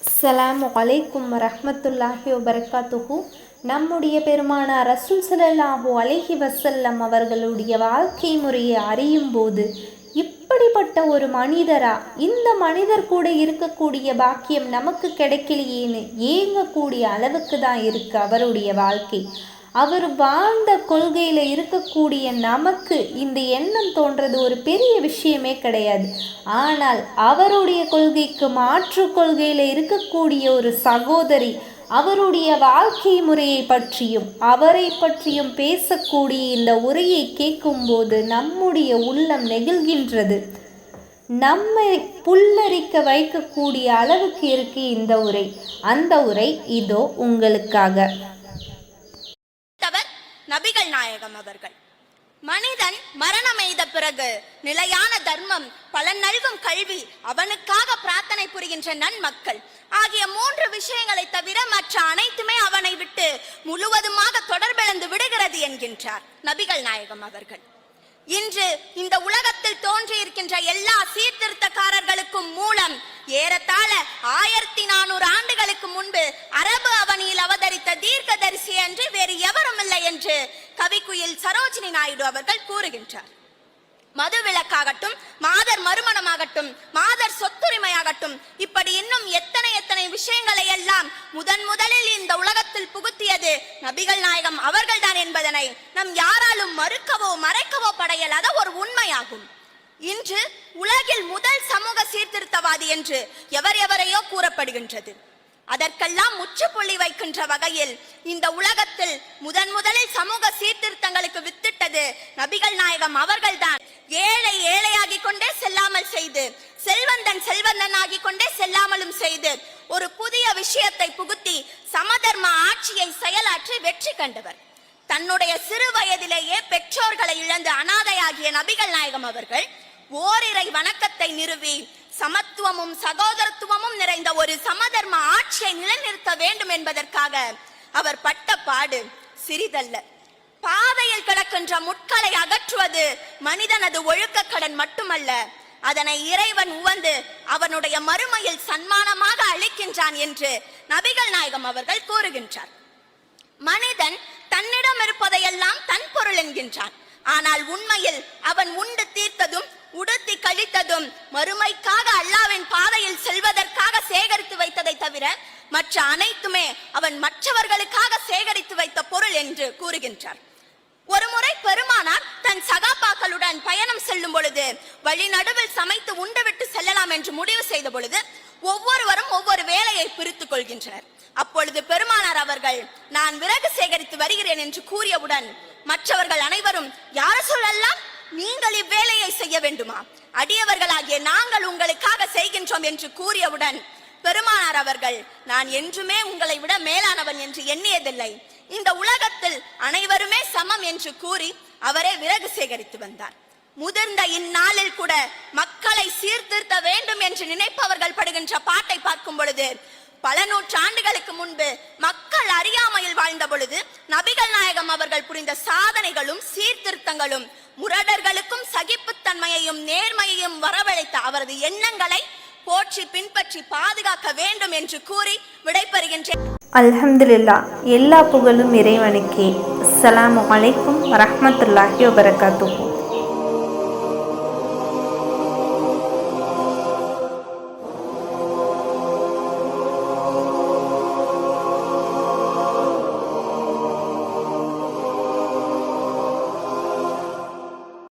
அஸ்லாம் அலைக்கும் ரஹமத்துல்லாஹி வபரகாத்துஹு. நம்முடைய பெருமானார் ரசூல் சலல்லாஹூ அலைஹி வசல்லம் அவர்களுடைய வாழ்க்கை முறையை அறியும் போது இப்படிப்பட்ட ஒரு மனிதரா? இந்த மனிதர் கூட இருக்கக்கூடிய பாக்கியம் நமக்கு கிடைக்கலையேன்னு ஏங்கக்கூடிய அளவுக்கு தான் இருக்கு அவருடைய வாழ்க்கை. அவர் வாழ்ந்த கொள்கையில் இருக்கக்கூடிய நமக்கு இந்த எண்ணம் தோன்றது ஒரு பெரிய விஷயமே கிடையாது. ஆனால் அவருடைய கொள்கைக்கு மாற்று கொள்கையில் இருக்கக்கூடிய ஒரு சகோதரி அவருடைய வாழ்க்கை முறையை பற்றியும் அவரை பற்றியும் பேசக்கூடிய இந்த உரையை கேட்கும்போது நம்முடைய உள்ளம் நெகிழ்கின்றது. நம்மை புல்லரிக்க வைக்கக்கூடிய அளவுக்கு இருக்கு இந்த உரை. அந்த உரை இதோ உங்களுக்காக. நபிகள் நாயகம் அவர்கள். மனிதன் மரணம் எய்த பிறகு நிலையான தர்மம் பலன் நல்கும் கல்வி அவனுக்காக பிரார்த்தனை புரிகின்ற நன்மக்கள். ஆகிய மூன்று விஷயங்களை தவிர மற்ற அனைத்துமே அவனை விட்டு முழுவதுமாக தொடர்பிழந்து விடுகிறது என்கின்றார் நபிகள் நாயகம் அவர்கள். இன்று இந்த உலகத்தில் தோன்றியிருக்கின்ற எல்லா சீர்திருத்தக்காரர்களுக்கும் மூலம் ஏறத்தாழ ஆயிரத்தி நானூறு ஆண்டுகளுக்கு முன்பு அரபு அவனியில் அவதரித்த தீர்க்கதரிசி என்று கவிக்குயில் சரோஜினி நாயுடு அவர்கள் கூறுகின்றார். மது விலக்காகட்டும் மாதர் மறுமணமாகட்டும் மாதர் சொத்துரிமையாகட்டும் இப்படி இன்னும் எத்தனை எத்தனை விஷயங்களை எல்லாம் முதன் முதலில் இந்த உலகத்தில் புகுத்தியது நபிகள் நாயகம் அவர்கள்தான் என்பதனை நம் யாராலும் மறுக்கவோ மறைக்கவோ படையலாத ஒரு உண்மையாகும். இன்று உலகில் முதல் சமூக சீர்திருத்தவாதி என்று எவர் எவரையோ கூறப்படுகின்றது. அதற்கெல்லாம் முற்றுப்புள்ளி வைக்கின்ற வகையில் இந்த உலகத்தில் முதன் முதலில் சமூக சீர்திருத்தங்களுக்கு வித்திட்டது நபிகள் நாயகம் அவர்கள்தான். ஏழை ஏழையாகி கொண்டே செல்லாமல் செய்து செல்வந்தன் செல்வந்தன் ஆகி கொண்டே செல்லாமலும் செய்து ஒரு புதிய விஷயத்தை புகுத்தி சமதர்ம ஆட்சியை செயலாற்றி வெற்றி கண்டவர். தன்னுடைய சிறு வயதிலேயே பெற்றோர்களை இழந்து அனாதையாகிய நபிகள் நாயகம் அவர்கள் ஓரிரை வணக்கத்தை நிறுவி சமத்துவமும் சகோதரத்துவமும் நிறைந்த ஒரு சமதர்ம ஆட்சியை நிலைநிறுத்த வேண்டும் என்பதற்காக அவர் பட்ட பாடு சிறிதல்ல. பாதையில் கிடக்கின்ற முட்களை அகற்றுவது மனிதனது ஒழுக்க கடன் மட்டுமல்ல அதனை இறைவன் உவந்து அவனுடைய மறுமையில் சன்மானமாக அளிக்கின்றான் என்று நபிகள் நாயகம் அவர்கள் கூறுகின்றார். மனிதன் தன்னிடம் இருப்பதையெல்லாம் தன் பொருள் என்கின்றான். ஆனால் உண்மையில் அவன் உண்டு தீர்த்ததும் உடுத்தி கழித்ததும் மறுமைக்காக அல்லாவின் பாதையில் செல்வதற்காக சேகரித்து வைத்ததை தவிர மற்ற அனைத்துமே அவன் மற்றவர்களுக்காக சேகரித்து வைத்த பொருள் என்று கூறுகின்றார். ஒருமுறை பெருமானார் தன் சகாபாக்களுடன் பயணம் செல்லும் பொழுது வழி நடுவில் சமைத்து உண்டுவிட்டு செல்லலாம் என்று முடிவு செய்த பொழுது ஒவ்வொருவரும் ஒவ்வொரு வேலையை பிரித்துக் கொள்கின்றனர். அப்பொழுது பெருமானார் அவர்கள் நான் விறகு சேகரித்து வருகிறேன் என்று கூறியவுடன் மற்றவர்கள் அனைவரும் யார சொல்லலாம்? நீங்கள் இவ்வேலையை செய்ய வேண்டுமா? அடியவர்களாகிய நாங்கள் உங்களுக்காக செய்கின்றோம் என்று கூறியவுடன் பெருமானார் அவர்கள் நான் என்றுமே உங்களை விட மேலானவன் என்று எண்ணியதில்லை. இந்த உலகத்தில் அனைவருமே சமம் என்று கூறி அவரே விறகு சேகரித்து வந்தார். முதிர்ந்த இந்நாளில் கூட மக்களை சீர்திருத்த வேண்டும் என்று நினைப்பவர்கள் படுகின்ற பாட்டை பார்க்கும் பொழுது பல நூற்றாண்டுகளுக்கு முன்பு மக்கள் அறியாமையில் வாழ்ந்த பொழுது நபிகள் நாயகம் அவர்கள் புரிந்த சாதனைகளும் சீர்திருத்தங்களும் முரடர்களுக்கும் சகிப்புத்தன்மையையும் நேர்மையையும் வரவழைத்த அவரது எண்ணங்களை போற்றி பின்பற்றி பாதுகாக்க வேண்டும் என்று கூறி விடைபெறுகின்றேன். அல்ஹம்துலில்லா எல்லா புகழும் இறைவனுக்கே. அஸ்ஸலாமு அலைக்கும் வரஹ்மத்துல்லாஹி வபரகாத்துஹு.